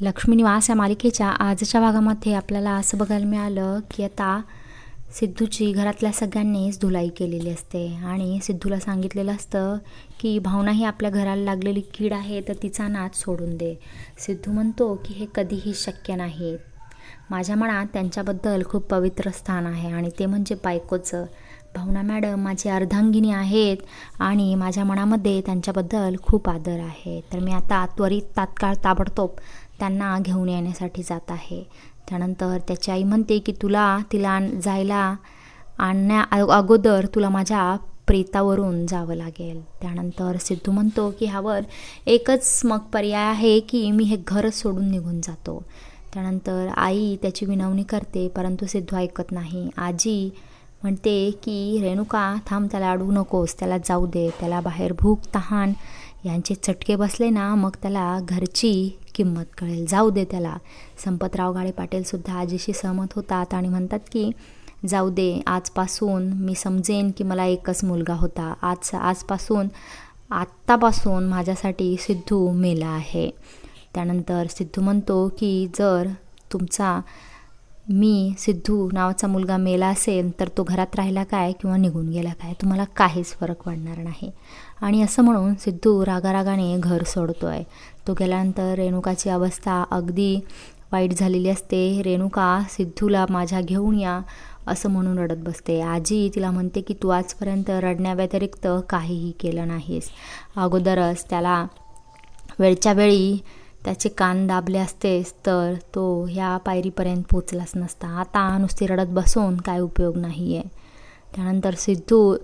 लक्ष्मी निवास या मालिकेच्या आजच्या भागामध्ये आपल्याला असं बघायला मिळालं की आता सिद्धूची घरातल्या सगळ्यांनीच धुलाई केलेली असते. आणि सिद्धूला सांगितलेलं असतं की भावना ही आपल्या घराला लागलेली कीड आहे तर तिचा नाच सोडून दे. सिद्धू म्हणतो की हे कधीही शक्य नाही. माझ्या मनात त्यांच्याबद्दल खूप पवित्र स्थान आहे आणि ते म्हणजे बायकोचं. भावना मॅडम माझी अर्धांगिनी आहेत आणि माझ्या मनामध्ये त्यांच्याबद्दल खूप आदर आहे. तर मी आता त्वरित तात्काळ ताबडतोब त्यांना घेऊन येण्यासाठी जात आहे. त्यानंतर त्याची आई म्हणते की तुला तिला जायला आणण्या अगोदर तुला माझ्या प्रेतावरून जावं लागेल. त्यानंतर सिद्धू म्हणतो की ह्यावर एकच मग पर्याय आहे की मी हे घरच सोडून निघून जातो. त्यानंतर आई त्याची विनवणी करते परंतु सिद्धू ऐकत नाही. आजी म्हणते की रेणुका थांब त्याला अडवू नकोस त्याला जाऊ दे त्याला बाहेर भूक तहान यांचे चटके बसले ना मग त्याला घरची किंमत कळेल. जाऊ दे त्याला. संपतराव गाडे पाटीलसुद्धा आजीशी सहमत होतात आणि म्हणतात की जाऊ दे आजपासून मी समजेन की मला एकच मुलगा होता. आज आजपासून आत्तापासून माझ्यासाठी सिद्धू मेला आहे. त्यानंतर सिद्धू म्हणतो की जर तुमचा मी सिद्धू नावाचा मुलगा मेला असेल तर तो घरात राहिला काय किंवा निघून गेला काय? तुम्हाला काहीच फरक पडणार नाही. आणि असं म्हणून सिद्धू रागारागाने घर सोडतो आहे तो गेल्यानंतर रेणुकाची अवस्था अगदी वाईट झालेली असते. रेणुका सिद्धूला माझ्या घेऊन या असं म्हणून रडत बसते. आजी तिला म्हणते की तू आजपर्यंत रडण्याव्यतिरिक्त काहीही केलं नाहीस. अगोदरच त्याला वेळच्या वेळी त्याचे कान दाबले असतेस तर तो ह्या पायरीपर्यंत पोचलाच नसता. आता नुसती रडत बसून काय उपयोग नाही आहे त्यानंतर सिद्धू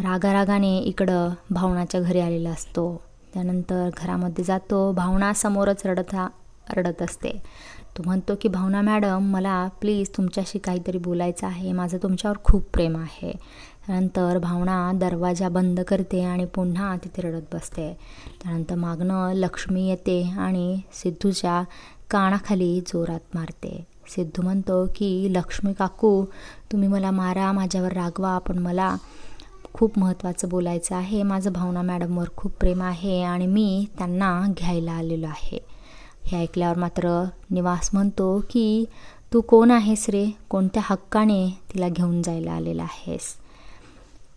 रागारागाने इकडं भावनाच्या घरी आलेला असतो. त्यानंतर घरामध्ये जातो. भावना समोरच रडत हा रडत असते. तो म्हणतो की भावना मॅडम मला प्लीज तुमच्याशी काहीतरी बोलायचं आहे. माझं तुमच्यावर खूप प्रेम आहे. त्यानंतर भावना दरवाजा बंद करते आणि पुन्हा तिथे रडत बसते. त्यानंतर मागणं लक्ष्मी येते आणि सिद्धूच्या कानाखाली जोरात मारते. सिद्धू म्हणतो की लक्ष्मी काकू तुम्ही मला मारा माझ्यावर रागवा पण मला खूप महत्त्वाचं बोलायचं आहे. माझं भावना मॅडमवर खूप प्रेम आहे आणि मी त्यांना घ्यायला आलेलो आहे. हे ऐकल्यावर मात्र निवास म्हणतो की तू कोण आहेस रे? कोणत्या हक्काने तिला घेऊन जायला आलेला आहेस?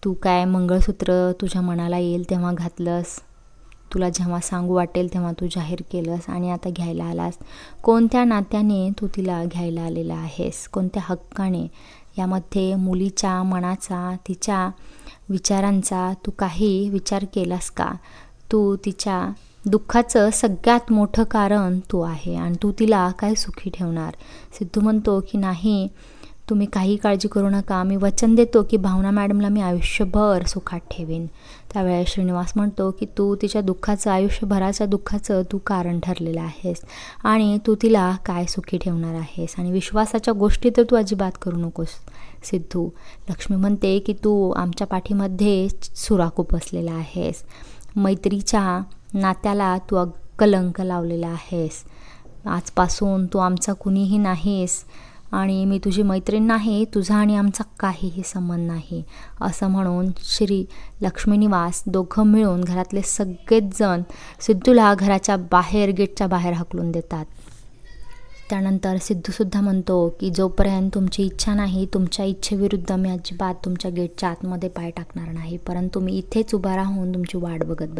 तू काय मंगळसूत्र तुझ्या मनाला येईल तेव्हा घातलंस? तुला जेव्हा सांगू वाटेल तेव्हा तू जाहीर केलंस आणि आता घ्यायला आलास? कोणत्या नात्याने तू तिला घ्यायला आलेला आहेस? कोणत्या हक्काने? यामध्ये मुलीच्या मनाचा तिच्या विचारांचा तू काही विचार केलास का? तू तिच्या दुःखाचं सगळ्यात मोठं कारण तू आहे आणि तू तिला काय सुखी ठेवणार? सिद्धू म्हणतो की नाही तुम्ही काही काळजी करू नका. मी वचन देतो की भावना मॅडमला मी आयुष्यभर सुखात ठेवीन. त्यावेळेस श्रीनिवास म्हणतो की तू तिच्या दुःखाचं आयुष्यभराच्या दुःखाचं तू कारण ठरलेलं आहेस आणि तू तिला काय सुखी ठेवणार आहेस? आणि विश्वासाच्या गोष्टी तर तू अजिबात करू नकोस. सिद्धू लक्ष्मी म्हणते की तू आमच्या पाठीमध्ये सुराखू बसलेला आहेस. मैत्रीच्या नात्याला तू कलंक लावलेला आहेस. आजपासून तू आमचा कुणीही नाहीस आणि मी तुझी मैत्रीण नाही तुझा आणि आमचा काहीही संबंध नाही. असं म्हणून श्री लक्ष्मीनिवास दोघं मिळून घरातले सगळेच जण सिद्धूला घराच्या बाहेर गेटच्या बाहेर हकलून देतात. त्यानंतर सिद्धूसुद्धा म्हणतो की जोपर्यंत तुमची इच्छा नाही तुमच्या इच्छेविरुद्ध मी अजिबात तुमच्या गेटच्या आतमध्ये पाय टाकणार नाही. परंतु मी इथेच उभा राहून तुमची वाट बघत बस